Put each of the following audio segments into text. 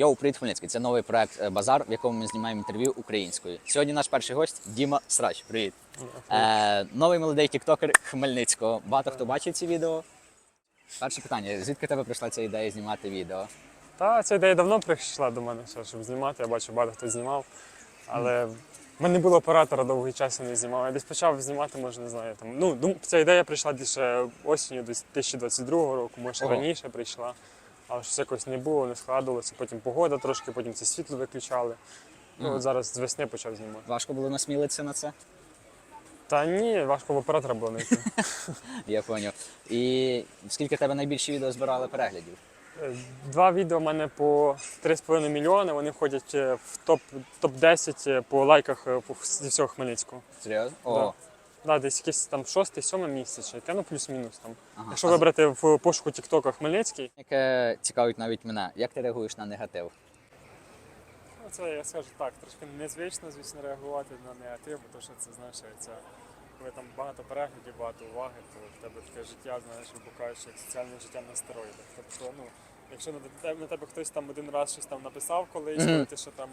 Йоу, привіт, Хмельницький. Це новий проект е, Базар, в якому ми знімаємо інтерв'ю українською. Сьогодні наш перший гость Діма Срач. Привіт. Е, новий молодий тіктокер Хмельницького. Багато хто бачив ці відео. Перше питання: звідки тебе прийшла ця ідея знімати відео? Та ця ідея давно прийшла до мене, щоб знімати. Я бачу, багато хто знімав. Але в мене не було оператора довгий час я не знімав. Я десь почав знімати, може, не знаю. Там, ну, ця ідея прийшла десь осінню десь 2022 року, може Ого. раніше прийшла. Але щось якось не було, не складувалося. Потім погода трошки, потім це світло виключали. Ну, от зараз з весни почав знімати. Важко було насмілитися на це? Та ні, важко в оператора було знайти. Я поняв. І скільки в тебе найбільше відео збирали переглядів? Е, Два відео в мене по 3,5 мільйони. Вони входять е, в топ, топ-10 по лайках е, зі всього Хмельницького. Серйозно? О, Да, десь якесь там шосте, сьоме місце, чи яке, ну плюс-мінус там. ага. Якщо А вибрати в пошуку Тіктока Хмельницький, яке цікавить навіть мене. Як ти реагуєш на негатив? ну це я скажу так, трошки незвично, звісно, реагувати на негатив, бо що це знаєш, це коли там багато переглядів, багато уваги, то в тебе таке життя, знаєш, вибухаєш як соціальне життя на стероїдах. Тобто, ну, якщо на тебе, на тебе хтось там один раз щось там написав колись, Мгм. коли ти що там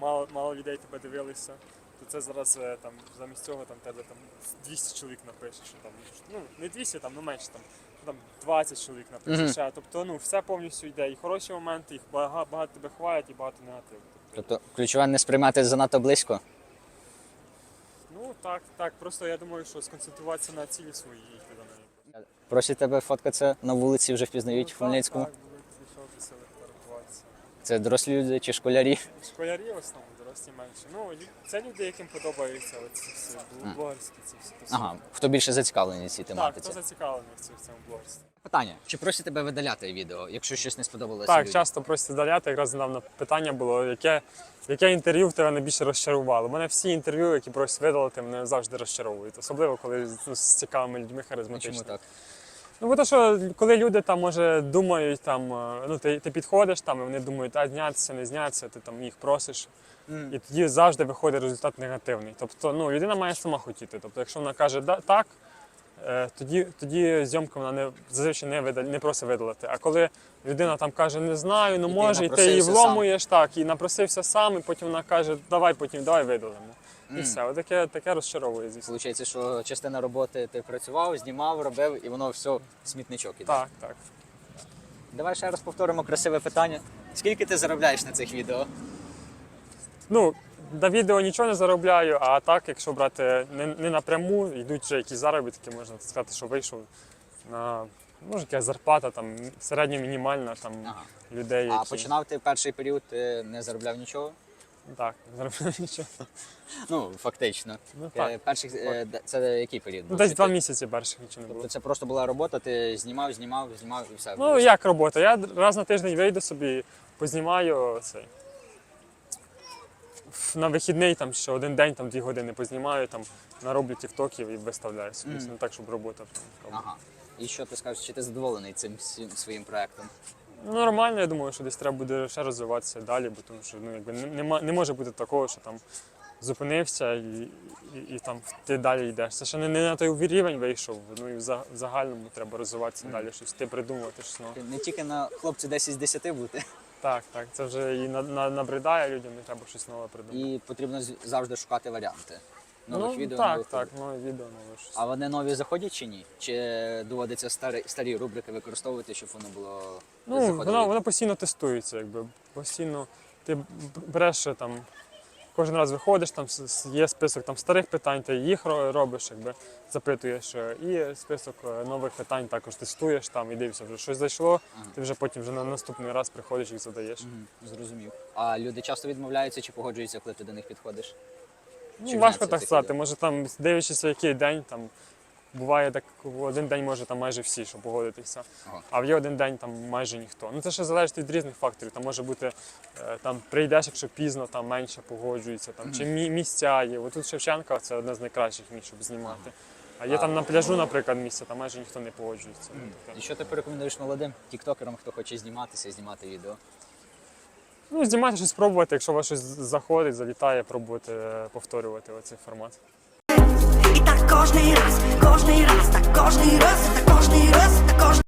мало, мало людей тебе дивилися. То це зараз е, там замість цього там тебе там 200 чоловік напише, що там ну не 200, там ну менше там, ну, там 20 чоловік напише Мгм. ще. Тобто ну все повністю йде. І хороші моменти, їх багато, багато тебе хвалять і багато негативу. Тобто, Тобто ключове не сприймати занадто близько. ну так, так. Просто я думаю, що сконцентруватися на цілі свої і йти до неї. Просять тебе фоткатися на вулиці, вже впізнають Ну, в Хмельницькому. Так, Це дорослі люди чи школярі. Школярі в основному, дорослі менше. Ну, лю- це люди, яким подобається оці всі Мгм. блогерські ці всі. Ага, хто більше зацікавлений в цій Так, тематиці. хто зацікавлений в цьому- в цьому блогерстві. Питання: чи просять тебе видаляти відео, якщо щось не сподобалося? Так, людям? часто просять видаляти. Якраз недавно питання було, яке, яке інтерв'ю в тебе найбільше розчарувало. Мене всі інтерв'ю, які просять видалити, мене завжди розчаровують. Особливо, коли ну, з цікавими людьми Ну, Чому так? Ну, бо то, що коли люди там може думають, там, е, ну ти, ти підходиш там, і вони думають, а знятися, не знятися, ти там їх просиш. М. І тоді завжди виходить результат негативний. Тобто, ну, людина має сама хотіти. Тобто, якщо вона каже «да- так, е, тоді, тоді зйомка вона не зазвичай не видал, не просить видалити. А коли людина там каже, не знаю, ну І ти може, і ти її напросився сам. вломуєш так, і напросився сам, і потім вона каже, давай потім, давай видалимо. І все. Отаке таке розчаровує, звісно. Получається, що частина роботи ти працював, знімав, робив, і воно все в смітничок іде. Так, так. Давай ще раз повторимо красиве питання. Скільки ти заробляєш на цих відео? Ну, на відео нічого не заробляю, а так, якщо брати не, не напряму, йдуть вже якісь заробітки, можна сказати, що вийшов на може якась зарплата, там середня мінімальна там Ага. людей, які А починав ти перший період, ти не заробляв нічого? Так, не заробляю нічого. Ну, фактично. Ну Е, так. Перших, е, це який період? Ну, був? десь Чи два ти- місяці перших нічого не було. Тобто це просто була робота, ти знімав, знімав, знімав і все. Ну як робота? Я раз на тиждень вийду собі, познімаю цей. ф- На вихідний там ще один день, там дві години познімаю, там нароблю тіктоків і виставляю собі. Мгм. Не так, щоб робота. прям. Ага. І що ти скажеш, чи ти задоволений цим всім своїм проектом? Ну, Нормально, я думаю, що десь треба буде ще розвиватися далі, бо тому що ну, якби не, нема- не може бути такого, що там зупинився і, і, і там ти далі йдеш. Це ще не, не на той рівень вийшов. Ну і в загальному треба розвиватися далі, щось ти придумувати щось нове. Не тільки на хлопці 10 з 10 бути, Так, так, це вже і на, на, набридає людям, і треба щось нове придумати. і потрібно завжди шукати варіанти. Нових ну, відео, так, нових так, нове відео, нове щось. А вони нові заходять чи ні? Чи доводиться старі, старі рубрики використовувати, щоб воно було Ну, воно, воно постійно тестується, якби постійно ти береш там. Кожен раз виходиш, там є список там старих питань, ти їх робиш, якби запитуєш. е, І список е, нових питань також тестуєш там і дивишся, вже щось зайшло, Ага. ти вже потім вже на наступний раз приходиш і задаєш. Мгм, Зрозумів. А люди часто відмовляються чи погоджуються, коли ти до них підходиш? Ну, важко так сказати. Може там дивлячись, який день там. Буває так, в один день може там майже всі, щоб погодитися, Ага. а в є один день там майже ніхто. Ну це ще залежить від різних факторів. Там може бути е, там прийдеш, якщо пізно, там менше погоджується, там чи мі- місця є. От тут Шевченка це одне з найкращих місць, щоб знімати. А є там на пляжу, наприклад, місце, там майже ніхто не погоджується. Ну, таке. І що ти порекомендуєш молодим тіктокерам, хто хоче зніматися і знімати відео? Ну, знімати щось пробувати, якщо у вас щось заходить, залітає, пробувати е, повторювати оцей формат. І так кожний раз, кожний раз, так кожний раз, так кожний раз, так кожний